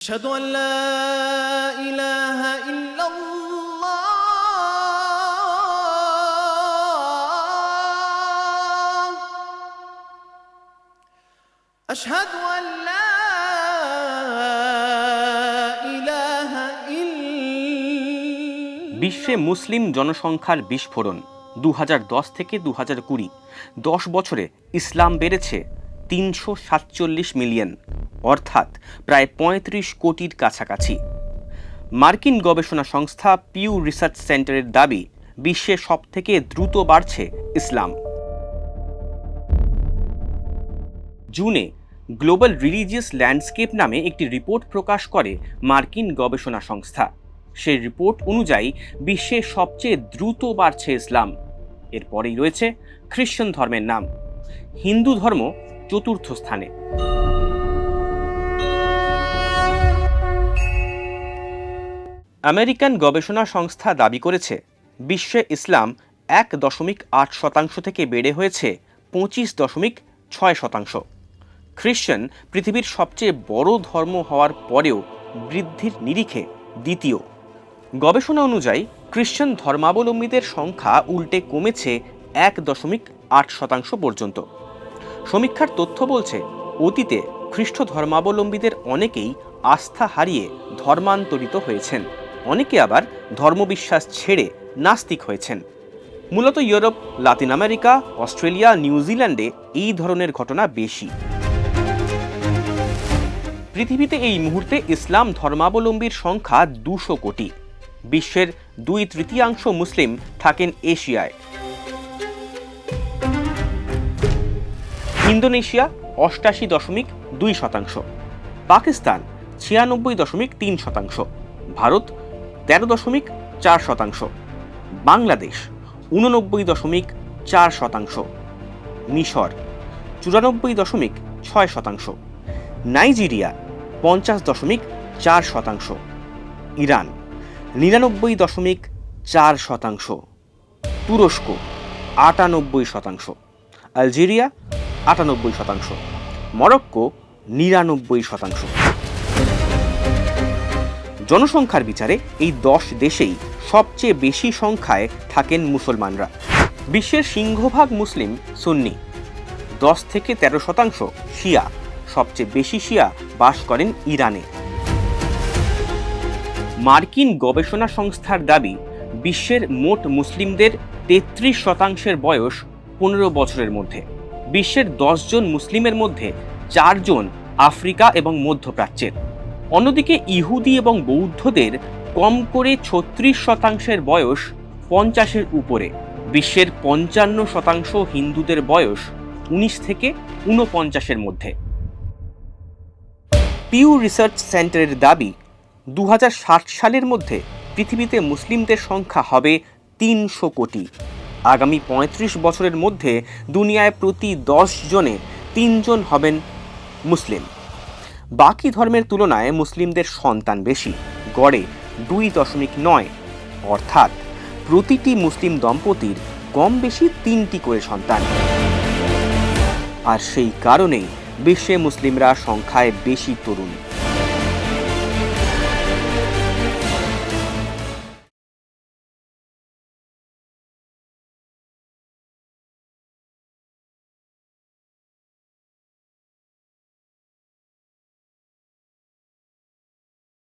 أشهد أن لا إله إلا الله أشهد أن لا إله إلا বিশ্বে মুসলিম জনসংখ্যার বিস্ফোরণ দু থেকে দু হাজার কুড়ি দশ বছরে ইসলাম বেড়েছে তিনশো সাতচল্লিশ মিলিয়ন, অর্থাৎ প্রায় পঁয়ত্রিশ কোটির কাছাকাছি। মার্কিন গবেষণা সংস্থা পিউ রিসার্চ সেন্টারের দাবি, বিশ্বে সবথেকে দ্রুত বাড়ছে ইসলাম। জুনে গ্লোবাল রিলিজিয়াস ল্যান্ডস্কেপ নামে একটি রিপোর্ট প্রকাশ করে মার্কিন গবেষণা সংস্থা। সেই রিপোর্ট অনুযায়ী, বিশ্বে সবচেয়ে দ্রুত বাড়ছে ইসলাম। এরপরেই রয়েছে খ্রিস্টান ধর্মের নাম। হিন্দু ধর্ম চতুর্থ স্থানে। আমেরিকান গবেষণা সংস্থা দাবি করেছে, বিশ্বে ইসলাম এক দশমিক আট শতাংশ থেকে বেড়ে হয়েছে পঁচিশ দশমিক ছয় শতাংশ। খ্রিশ্চান পৃথিবীর সবচেয়ে বড় ধর্ম হওয়ার পরেও বৃদ্ধির নিরিখে দ্বিতীয়। গবেষণা অনুযায়ী, খ্রিশ্চান ধর্মাবলম্বীদের সংখ্যা উল্টে কমেছে এক দশমিক আট শতাংশ পর্যন্ত। সমীক্ষার তথ্য বলছে, অতীতে খ্রিস্ট ধর্মাবলম্বীদের অনেকেই আস্থা হারিয়ে ধর্মান্তরিত হয়েছেন। অনেকে আবার ধর্মবিশ্বাস ছেড়ে নাস্তিক হয়েছেন। মূলত ইউরোপ, লাতিন আমেরিকা, অস্ট্রেলিয়া, নিউজিল্যান্ডে এই ধরনের ঘটনা বেশি। পৃথিবীতে এই মুহূর্তে ইসলাম ধর্মাবলম্বীর সংখ্যা দুশো কোটি। বিশ্বের দুই তৃতীয়াংশ মুসলিম থাকেন এশিয়ায়। ইন্দোনেশিয়া অষ্টাশি দশমিক দুই শতাংশ, পাকিস্তান ছিয়ানব্বই দশমিক তিন শতাংশ, ভারত তেরো দশমিক চার শতাংশ, বাংলাদেশ উননব্বই দশমিক চার শতাংশ, মিশর চুরানব্বই দশমিক ছয় শতাংশ, নাইজেরিয়া পঞ্চাশ দশমিক চার শতাংশ, ইরান নিরানব্বই দশমিক চার শতাংশ, তুরস্ক আটানব্বই শতাংশ, আলজেরিয়া আটানব্বই শতাংশ। মরক্কো নিরানব্বই শতাংশ। জনসংখ্যার বিচারে এই দশ দেশেই সবচেয়ে বেশি সংখ্যায় থাকেন মুসলমানরা। বিশ্বের সিংহভাগ মুসলিম, সুন্নি। দশ থেকে তেরো শতাংশ শিয়া। সবচেয়ে বেশি শিয়া বাস করেন ইরানে। মার্কিন গবেষণা সংস্থার দাবি, বিশ্বের মোট মুসলিমদের তেত্রিশ শতাংশের বয়স পনেরো বছরের মধ্যে। বিশ্বের জন মুসলিমের মধ্যে চারজন আফ্রিকা এবং মধ্যপ্রাচ্যের। অন্যদিকে ইহুদি এবং বৌদ্ধদের কম করে ছত্রিশ শতাংশের বয়স পঞ্চাশের উপরে। বিশ্বের পঞ্চান্ন শতাংশ হিন্দুদের বয়স উনিশ থেকে ঊনপঞ্চাশের মধ্যে। পিউ রিসার্চ সেন্টারের দাবি দু সালের মধ্যে পৃথিবীতে মুসলিমদের সংখ্যা হবে তিনশো কোটি। আগামী পঁয়ত্রিশ বছরের মধ্যে দুনিয়ায় প্রতি দশ জনে তিনজন হবেন মুসলিম। বাকি ধর্মের তুলনায় মুসলিমদের সন্তান বেশি, গড়ে দুই দশমিক নয়। অর্থাৎ প্রতিটি মুসলিম দম্পতির কম বেশি তিনটি করে সন্তান। আর সেই কারণেই বিশ্বে মুসলিমরা সংখ্যায় বেশি তরুণ।